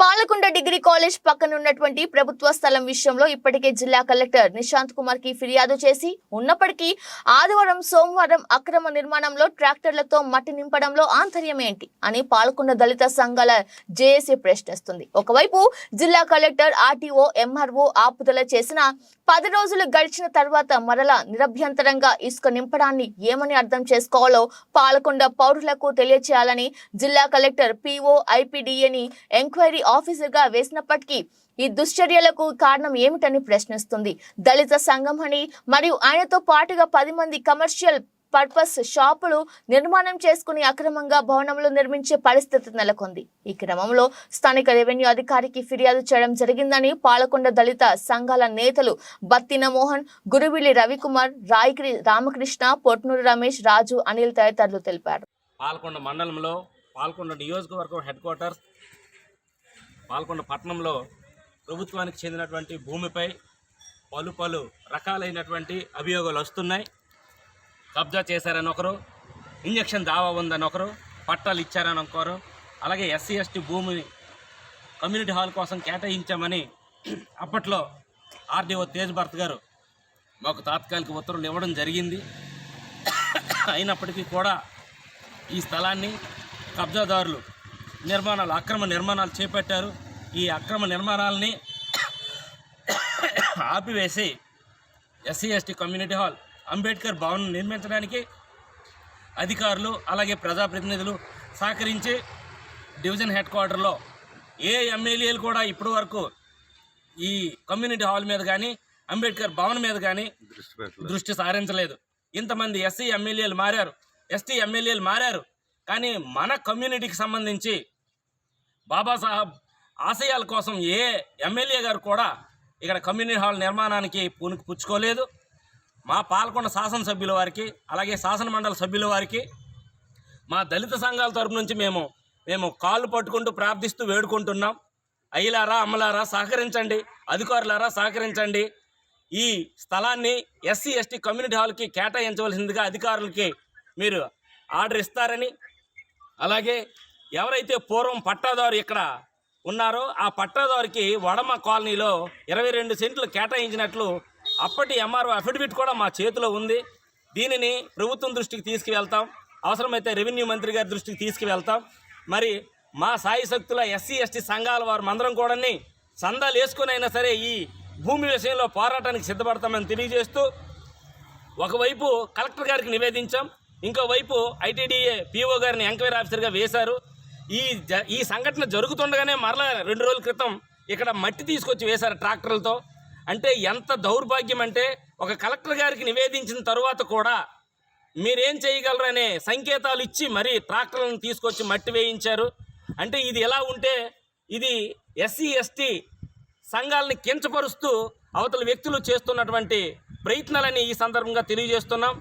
Palakonda degree college పక్కన ఉన్నటువంటి ప్రభుత్వ స్థలం విషయంలో ఇప్పటికే జిల్లా కలెక్టర్ నిశాంత్ కుమార్కి ఫిర్యాదు చేసి ఉన్నప్పటికీ ఆదివారం సోమవారం అక్రమ నిర్మాణంలో ట్రాక్టర్లతో మట్టి నింపడంలో ఆంతర్యం ఏంటి అని పాల్గొన్న దళిత సంఘాల జేఏసీ ప్రశ్నిస్తుంది. ఒకవైపు జిల్లా కలెక్టర్ ఆర్టీఓ ఎంఆర్ఓ ఆపుదల చేసిన పది రోజులు గడిచిన తర్వాత మరలా నిరభ్యంతరంగా ఇసుక నింపడాన్ని ఏమని అర్థం చేసుకోవాలో పాలకొండ పౌరులకు తెలియచేయాలని జిల్లా కలెక్టర్ పిఓ ఐపీడీఏని ఎంక్వైరీ ఆఫీసర్గా వేసినప్పటికీ ఈ దుశ్చర్యలకు కారణం ఏమిటని ప్రశ్నిస్తుంది. దళిత సంఘం అని మరియు ఆయనతో పాటుగా పది మంది కమర్షియల్ పర్పస్ షాపులు నిర్మాణం చేసుకుని అక్రమంగా భవనంలో నిర్మించే పరిస్థితి నెలకొంది. ఈ క్రమంలో స్థానిక రెవెన్యూ అధికారికి ఫిర్యాదు చేయడం జరిగిందని పాలకొండ దళిత సంఘాల నేతలు బత్తిన మోహన్ గురువిలి రవికుమార్ రాయగిరి రామకృష్ణ పొట్నూరు రమేష్ రాజు అనిల్ తదితరులు తెలిపారు. పాలకొండ మండలంలో పాల్కొండ నియోజకవర్గం హెడ్ క్వార్టర్స్ పాల్కొండ పట్టణంలో ప్రభుత్వానికి చెందినటువంటి భూమిపై పలు పలు రకాలైనటువంటి అభియోగాలు వస్తున్నాయి. కబ్జా చేశారని ఒకరు ఇంజక్షన్ దావా ఉందని ఒకరు పట్టాలు ఇచ్చారని ఒకరు అలాగే ఎస్సీ ఎస్టీ భూమిని కమ్యూనిటీ హాల్ కోసం కేటాయించామని అప్పట్లో ఆర్డీఓ తేజ్ భరత్ గారు మాకు తాత్కాలిక ఉత్తర్వులు ఇవ్వడం జరిగింది. అయినప్పటికీ కూడా ఈ స్థలాన్ని కబ్జాదారులు నిర్మాణాలు అక్రమ నిర్మాణాలు చేపట్టారు. ఈ అక్రమ నిర్మాణాలని ఆపివేసి SC ST community hall Ambedkar Bhavan నిర్మించడానికి అధికారులు అలాగే ప్రజాప్రతినిధులు సహకరించి డివిజన్ హెడ్ క్వార్టర్లో ఏ ఎమ్మెల్యేలు కూడా ఇప్పటి వరకు ఈ కమ్యూనిటీ హాల్ మీద కానీ అంబేద్కర్ భవన్ మీద కానీ దృష్టి సారించలేదు. ఇంతమంది ఎస్సీ ఎమ్మెల్యేలు మారారు. ఎస్టీ ఎమ్మెల్యేలు మారారు. కానీ మన కమ్యూనిటీకి సంబంధించి బాబాసాహెబ్ ఆశయాల కోసం ఏ ఎమ్మెల్యే గారు కూడా ఇక్కడ కమ్యూనిటీ హాల్ నిర్మాణానికి పూనుకు పుచ్చుకోలేదు. మా పాల్కొండ శాసనసభ్యుల వారికి అలాగే శాసన మండలి సభ్యుల వారికి మా దళిత సంఘాల తరపు నుంచి మేము మేము కాళ్ళు పట్టుకుంటూ ప్రార్థిస్తూ వేడుకుంటున్నాం. అయ్యలారా అమ్మలారా సహకరించండి. అధికారులారా సహకరించండి. ఈ స్థలాన్ని ఎస్సీ ఎస్టీ కమ్యూనిటీ హాల్కి కేటాయించవలసిందిగా అధికారులకి మీరు ఆర్డర్ ఇస్తారని అలాగే ఎవరైతే పూర్వం పట్టాదారు ఇక్కడ ఉన్నారో ఆ పట్టాదారుకి వడమ కాలనీలో ఇరవై రెండు సెంట్లు కేటాయించినట్లు అప్పటి ఎంఆర్ఓ అఫిడవిట్ కూడా మా చేతిలో ఉంది. దీనిని ప్రభుత్వం దృష్టికి తీసుకువెళ్తాం. అవసరమైతే రెవెన్యూ మంత్రి గారి దృష్టికి తీసుకువెళ్తాం. మరి మా సాయి శక్తుల ఎస్సీ ఎస్టీ సంఘాల వారు మందరం కూడాని సందాలు వేసుకుని అయినా సరే ఈ భూమి విషయంలో పోరాటానికి సిద్ధపడతామని తెలియజేస్తూ ఒకవైపు కలెక్టర్ గారికి నివేదించాం. ఇంకోవైపు ఐటీడీఏ పీఓ గారిని ఎంక్వైరీ ఆఫీసర్గా వేశారు. ఈ జ ఈ సంఘటన జరుగుతుండగానే మరలా రెండు రోజుల క్రితం ఇక్కడ మట్టి తీసుకొచ్చి వేశారు ట్రాక్టర్లతో. అంటే ఎంత దౌర్భాగ్యం అంటే ఒక కలెక్టర్ గారికి నివేదించిన తరువాత కూడా మీరేం చేయగలరు అనే సంకేతాలు ఇచ్చి మరీ ట్రాక్టర్లను తీసుకొచ్చి మట్టి వేయించారు. అంటే ఇది ఎలా ఉంటే ఇది ఎస్సీ ఎస్టీ సంఘాలని కించపరుస్తూ అవతల వ్యక్తులు చేస్తున్నటువంటి ప్రయత్నాలని ఈ సందర్భంగా తెలియజేస్తున్నాం.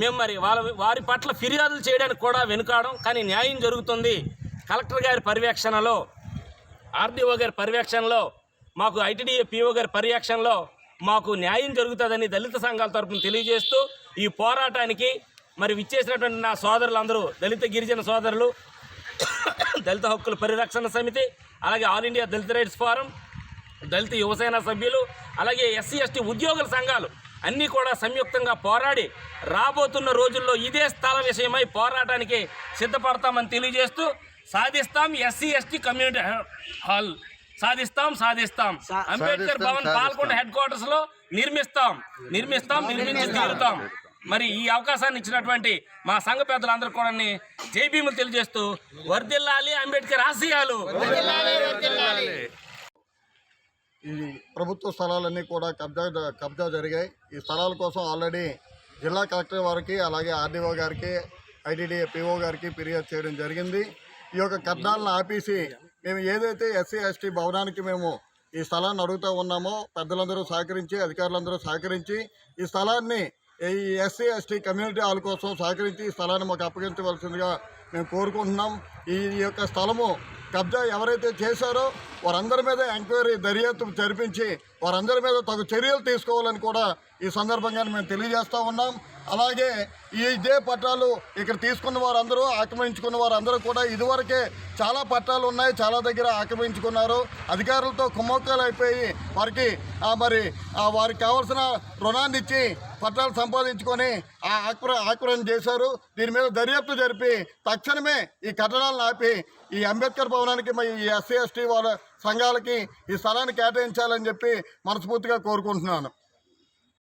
మేము మరి వాళ్ళ వారి పట్ల ఫిర్యాదులు చేయడానికి కూడా వెనుకాడం కానీ న్యాయం జరుగుతుంది. కలెక్టర్ గారి పర్యవేక్షణలో ఆర్డీఓ గారి పర్యవేక్షణలో మాకు ఐటీడీఏ పీఓ గారి పర్యవేక్షణలో మాకు న్యాయం జరుగుతుందని దళిత సంఘాల తరపున తెలియజేస్తూ ఈ పోరాటానికి మరి విచ్చేసినటువంటి నా సోదరులందరూ దళిత గిరిజన సోదరులు దళిత హక్కుల పరిరక్షణ సమితి అలాగే All India Dalit Rights Forum Dalit Yuvasena సభ్యులు అలాగే ఎస్సీ ఎస్టీ ఉద్యోగుల సంఘాలు అన్నీ కూడా సంయుక్తంగా పోరాడి రాబోతున్న రోజుల్లో ఇదే స్థల విషయమై పోరాటానికి సిద్ధపడతామని తెలియజేస్తూ సాధిస్తాం ఎస్సీ ఎస్టీ కమ్యూనిటీ హాల్. సాధిస్తాం సాధిస్తాం. అంబేద్కర్ భవన్ పాల్గొండ హెడ్ క్వార్టర్స్లో నిర్మిస్తాం. నిర్మిస్తాం నిర్మించి తీరుతాం. మరి ఈ అవకాశాన్ని ఇచ్చినటువంటి మా సంఘ పెద్దలందరూ కూడా జై భీములు తెలియజేస్తూ వర్దిల్లాలి అంబేద్కర్ ఆశయాలు. ఈ ప్రభుత్వ స్థలాలన్నీ కూడా కబ్జా కబ్జా జరిగాయి. ఈ స్థలాల కోసం ఆల్రెడీ జిల్లా కలెక్టర్ వారికి అలాగే ఆర్డీఓ గారికి ఐటీడీ పిఓ గారికి ఫిర్యాదు చేయడం జరిగింది. ఈ యొక్క కబ్జాలను ఆపేసి మేము ఏదైతే ఎస్సీ ఎస్టీ భవనానికి మేము ఈ స్థలాన్ని అడుగుతూ ఉన్నామో పెద్దలందరూ సహకరించి అధికారులందరూ సహకరించి ఈ స్థలాన్ని ఈ ఎస్సీ ఎస్టీ కమ్యూనిటీ హాల్ కోసం సహకరించి ఈ స్థలాన్ని మాకు అప్పగించవలసిందిగా మేము కోరుకుంటున్నాం. ఈ యొక్క స్థలము కబ్జా ఎవరైతే చేశారో వారందరి మీద ఎంక్వైరీ దర్యాప్తు జరిపించి వారందరి మీద తగు చర్యలు తీసుకోవాలని కూడా ఈ సందర్భంగా మేము తెలియజేస్తూ ఉన్నాం. అలాగే ఈ ఇదే పట్టాలు ఇక్కడ తీసుకున్న వారందరూ ఆక్రమించుకున్న వారందరూ కూడా ఇదివరకే చాలా పట్టాలు ఉన్నాయి చాలా దగ్గర ఆక్రమించుకున్నారు. అధికారులతో కుమ్మక్కలు అయిపోయి వారికి మరి వారికి కావాల్సిన రుణాన్ని ఇచ్చి పట్టాలు సంపాదించుకొని ఆ ఆక్ర ఆక్రమణ చేశారు. దీని మీద దర్యాప్తు జరిపి తక్షణమే ఈ కట్టడాలను ఆపి ఈ అంబేద్కర్ భవనానికి మరి ఈ ఎస్సీ ఎస్టీ వాళ్ళ సంఘాలకి ఈ స్థలాన్ని కేటాయించాలని చెప్పి మనస్ఫూర్తిగా కోరుకుంటున్నాను.